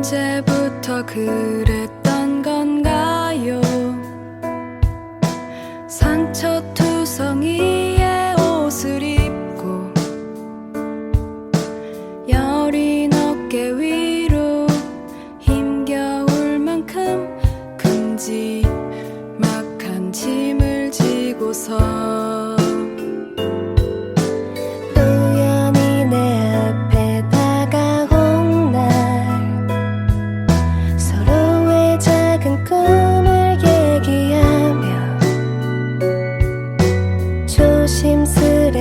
언제부터 그래?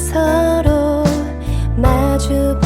서로 마주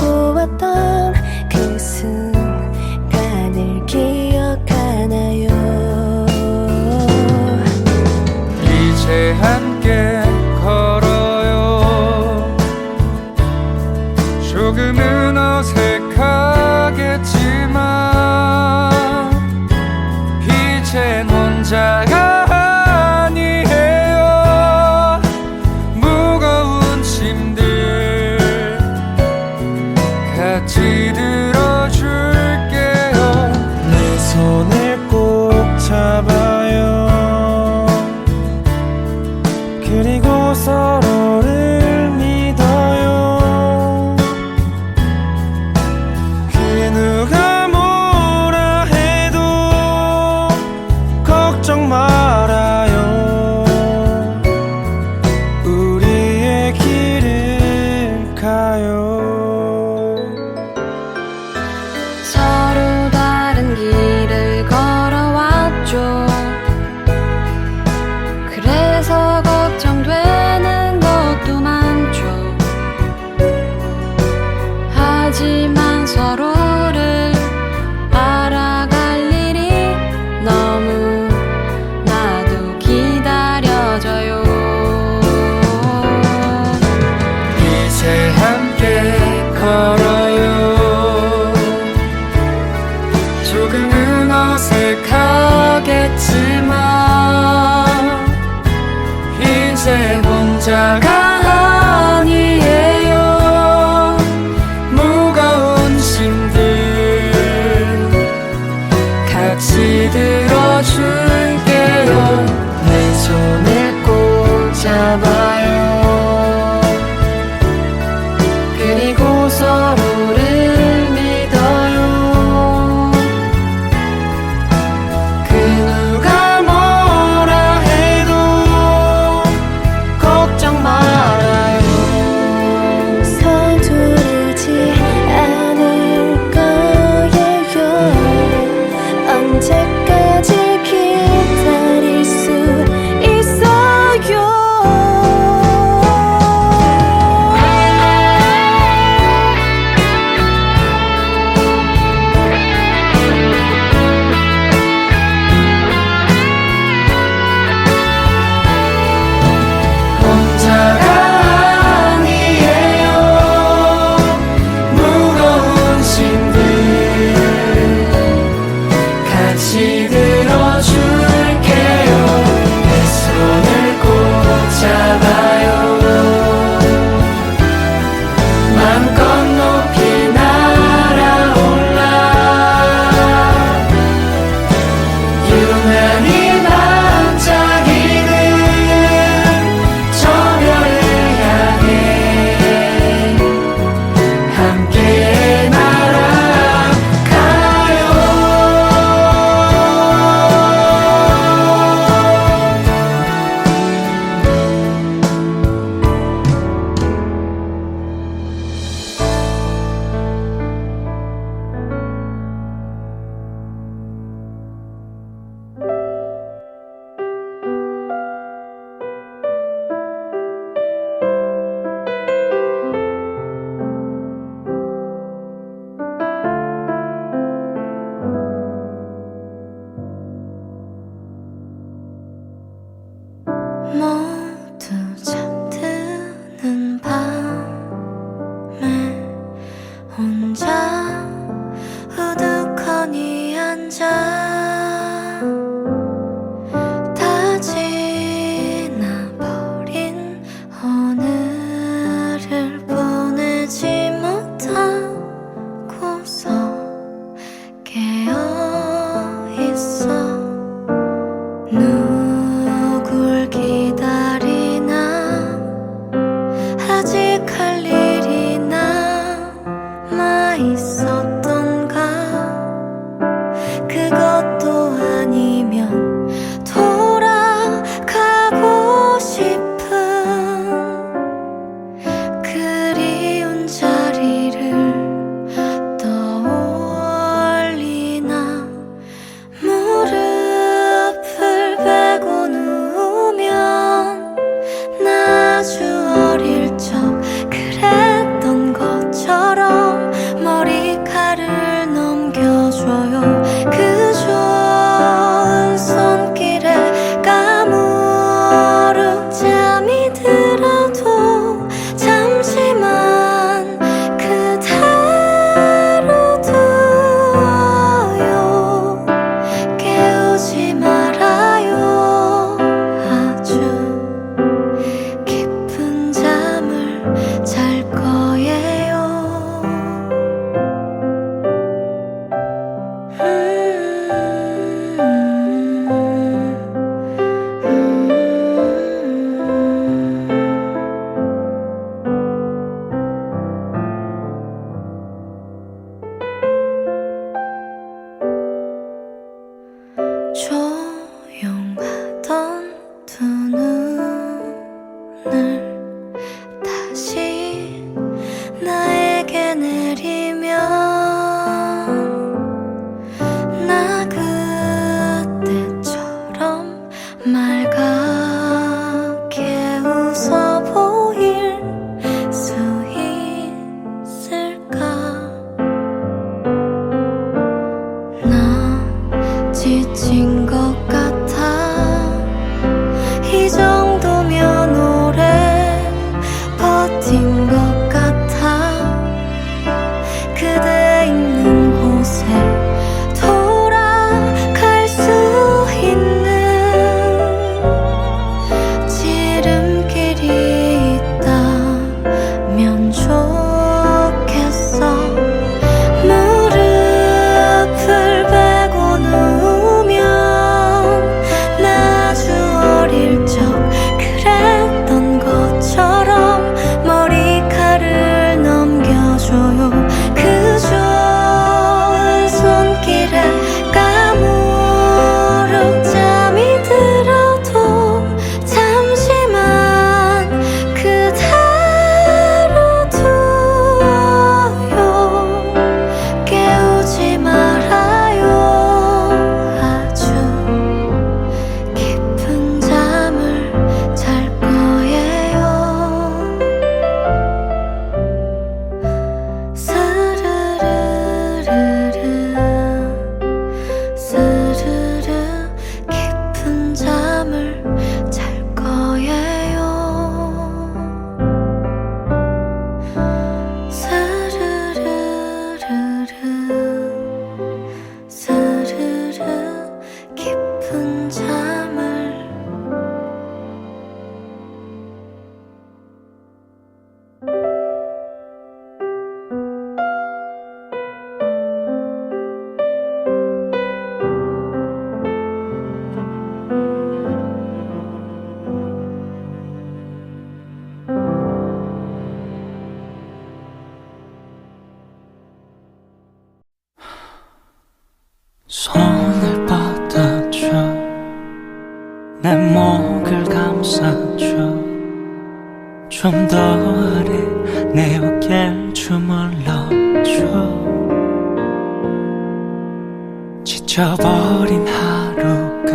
지쳐버린 하루 끝.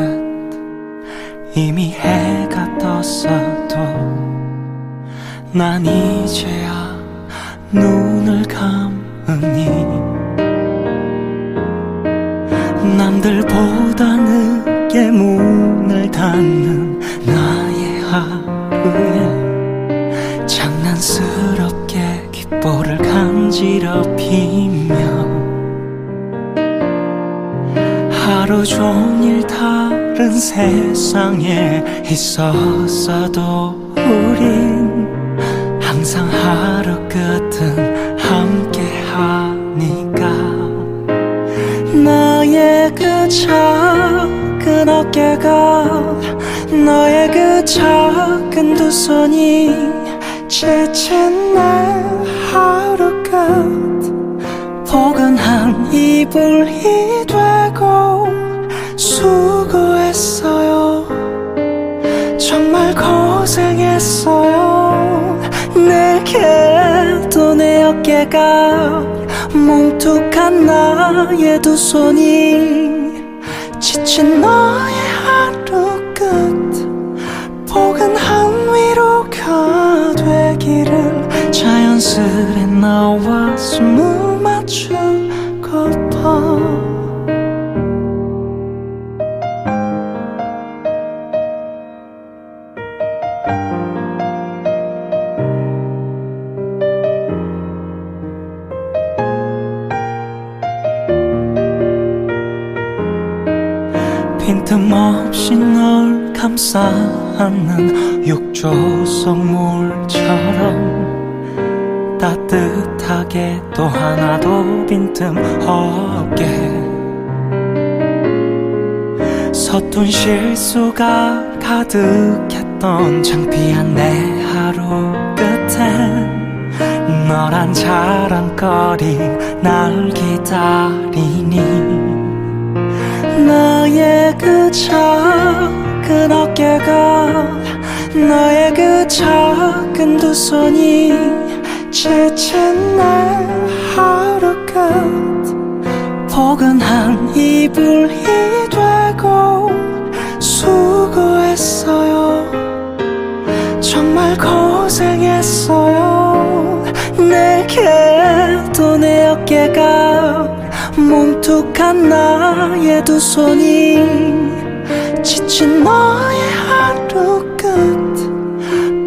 이미 해가 떴어도 난 이제야 눈을 감으니 남들보다 늦게 문을 닫는 나의 하루에 장난스럽게 귓볼을 간지럽히며 하루 종일 다른 세상에 있었어도 우린 항상 하루 끝은 함께 하니까. 나의 그 작은 어깨가 너의 그 작은 두 손이 지친 내 하루 끝 포근한 이불이 되 고생했어요. 내게도 내 어깨가 뭉툭한 나의 두 손이 지친 너의 하루 끝 포근한 위로가 되기를 자연스레 나와 숨을 맞추 틈없이 널 감싸 안는 욕조 속 물처럼 따뜻하게 또 하나도 빈틈 없게 서툰 실수가 가득했 던 창피한 내 하루 끝엔 너란 자랑거리 날 기다리니 나의 그 작은 어깨가 너의 그 작은 두 손이 지친 내 하루 끝 포근한 이불이 되고 수고했어요 고생했어요. 내게도 내 어깨가 뭉툭한 나의 두 손이 지친 너의 하루 끝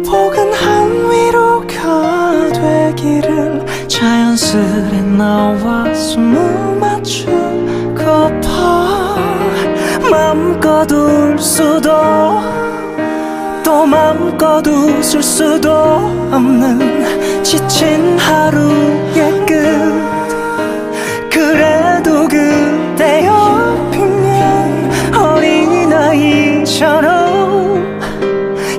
포근한 위로가 되기를 자연스레 나와 숨을 맞추고파 맘껏 울 수도 또 맘껏 웃을 수도 없는 지친 하루의 끝. 그래도 그대 옆이면 어린아이처럼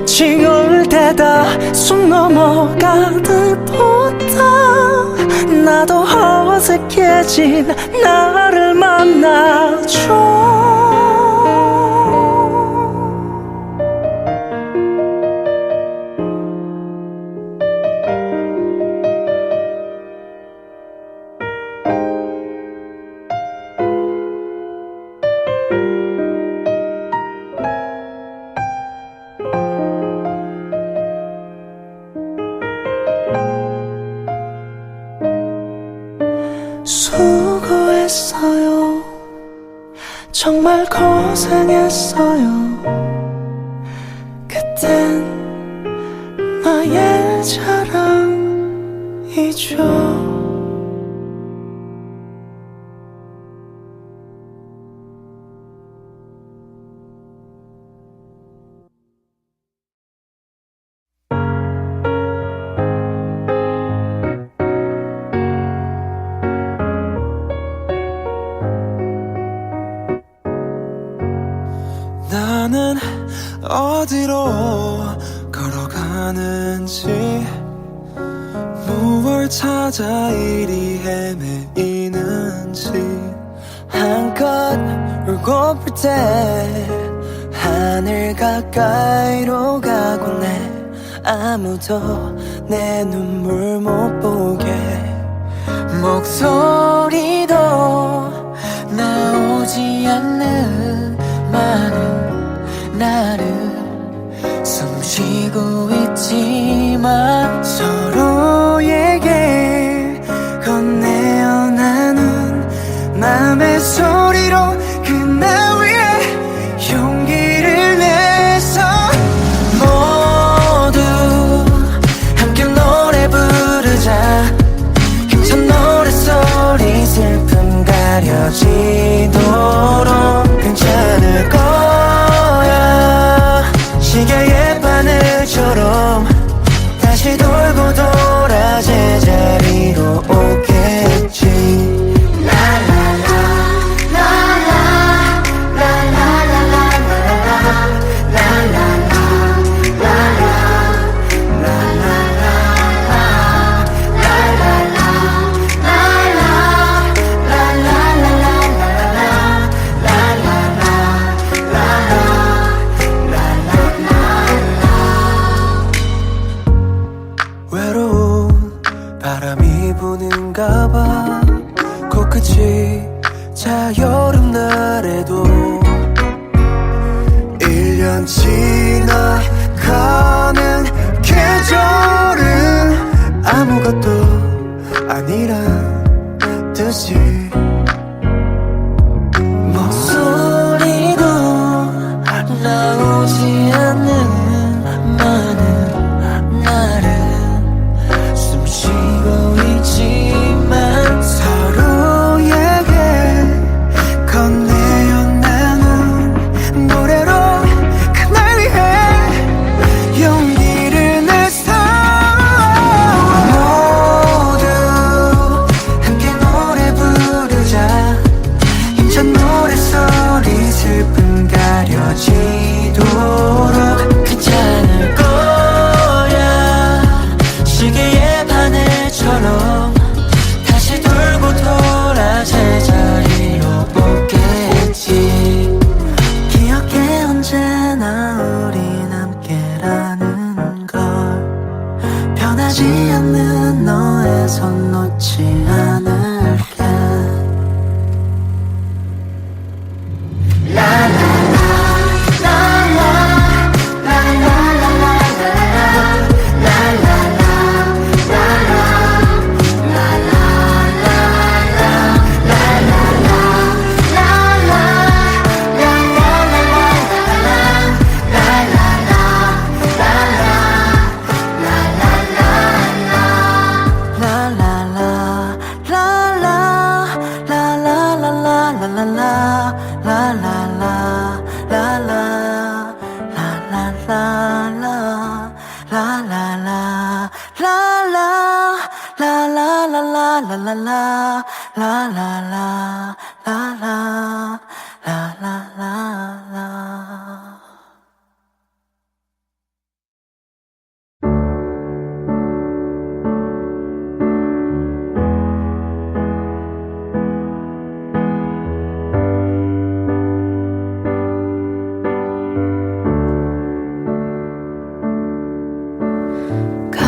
징얼대다 숨 넘어가듯 보다. 나도 어색해진 나를 만나줘 수고했어요. 정말 고생했어요. 그땐 나의 자랑이죠. 이리 헤매이는지 한껏 울고플 때 하늘 가까이로 가곤 해. 아무도 내 눈물 못 보게. 목소리도 나오지 않는 많은 나를 숨 쉬고 있지만 서로 소리로 그날 위해 용기를 내서 모두 함께 노래 부르자. 힘찬 노래 소리 슬픔 가려지 여름날에도 1년 지나가는 계절은 아무것도 아니란 듯이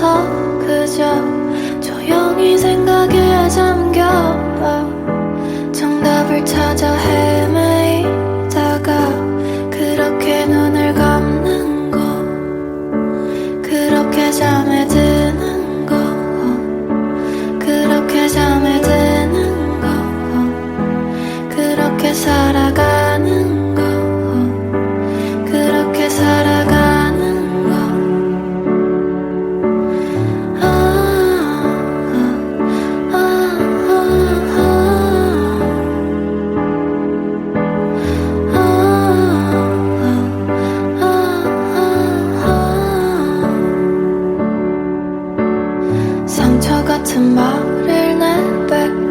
없어. 그저 조용히 생각에 잠겨. 정답을 찾아 헤매 같은 말을 내뱉